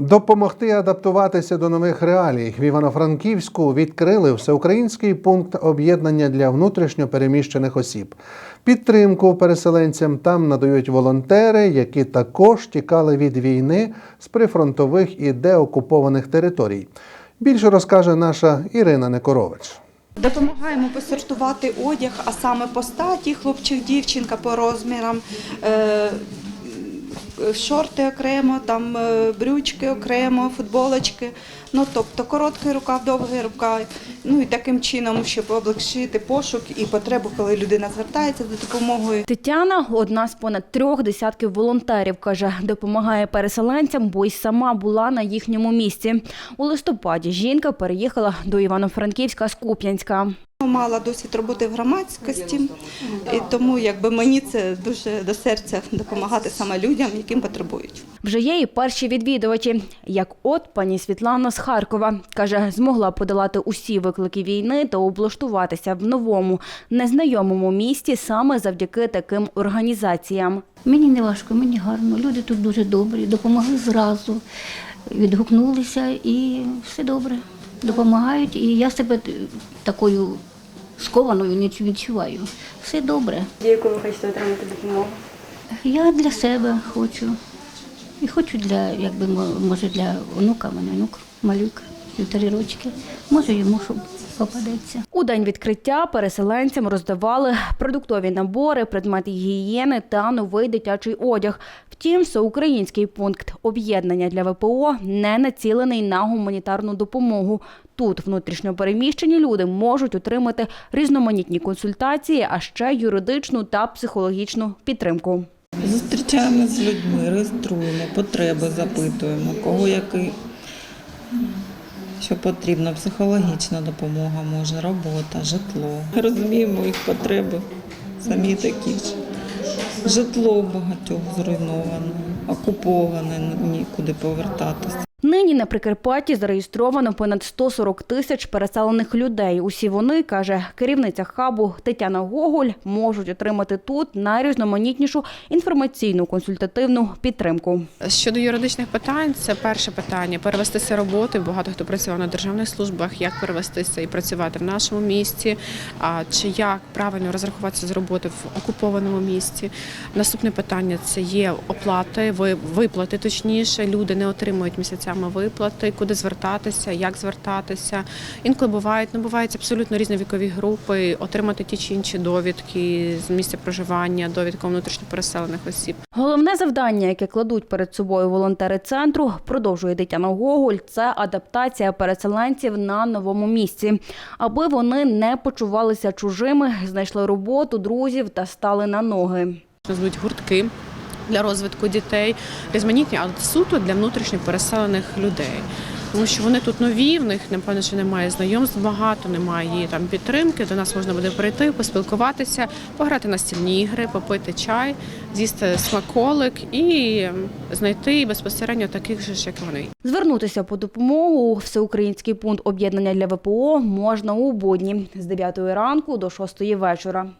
Допомогти адаптуватися до нових реалій в Івано-Франківську відкрили всеукраїнський пункт об'єднання для внутрішньо переміщених осіб. Підтримку переселенцям там надають волонтери, які також тікали від війни з прифронтових і деокупованих територій. Більше розкаже наша Ірина Некорович. Допомагаємо посортувати одяг, а саме по статі, хлопчик, дівчинка по розмірам, е, шорти окремо, там е, брючки окремо, футболочки. Ну тобто короткий рукав, довгий рукав. Ну і таким чином, щоб облегшити пошук і потребу, коли людина звертається за допомогою. Тетяна одна з понад трьох десятків волонтерів. каже, допомагає переселенцям, бо й сама була на їхньому місці. У листопаді жінка переїхала до Івано-Франківська з Куп'янська. Мала досвід роботи в громадськості, і тому якби мені це дуже до серця допомагати саме людям, яким потребують. Вже є і перші відвідувачі, як от пані Світлана з Харкова. Каже, змогла подолати усі виклики війни та облаштуватися в новому, незнайомому місті саме завдяки таким організаціям. Мені не важко, мені гарно. Люди тут дуже добрі, допомогли зразу, відгукнулися і все добре. Допомагають, і я себе такою скованою не відчуваю. Все добре. Яку ви хочете отримати допомогу? Я для себе хочу. І хочу для, якби мо- може, для онука, мене онук малюк, півтори рочки. Може йому щоб попадеться. У день відкриття переселенцям роздавали продуктові набори, предмети гігієни та новий дитячий одяг. Втім, всеукраїнський пункт об'єднання для ВПО не націлений на гуманітарну допомогу. Тут внутрішньопереміщені люди можуть отримати різноманітні консультації, а ще юридичну та психологічну підтримку. Зустрічаємося з людьми, реєструємо, потреби запитуємо, кого який, що потрібно, психологічна допомога може, робота, житло. Розуміємо їх потреби, самі такі ж. Житло багатьох зруйноване, окуповане, нікуди повертатися. Нині на Прикарпатті зареєстровано понад 140 тисяч переселених людей. Усі вони, каже керівниця хабу Тетяна Гоголь, можуть отримати тут найрізноманітнішу інформаційну консультативну підтримку. Щодо юридичних питань, це перше питання перевестися роботи. Багато хто працював на державних службах. Як перевестися і працювати в нашому місті? А чи як правильно розрахуватися з роботи в окупованому місті? Наступне питання це є оплати, ви- виплати. Точніше, люди не отримують місяцями виплати, куди звертатися, як звертатися. Інколи бувають, ну бувають абсолютно різні вікові групи, отримати ті чи інші довідки з місця проживання, довідка внутрішньопереселених осіб. Головне завдання, яке кладуть перед собою волонтери центру, продовжує Тетяна Гоголь, це адаптація переселенців на новому місці, аби вони не почувалися чужими, знайшли роботу, друзів та стали на ноги. Назвуть гуртки для розвитку дітей, різноманітні, але суто для внутрішньо переселених людей. Тому що вони тут нові, в них напевно, що немає знайомств багато, немає там підтримки. До нас можна буде прийти, поспілкуватися, пограти на стільні ігри, попити чай, з'їсти смаколик і знайти безпосередньо таких же як вони. Звернутися по допомогу у всеукраїнський пункт об'єднання для ВПО можна у будні з 9 ранку до 6 вечора.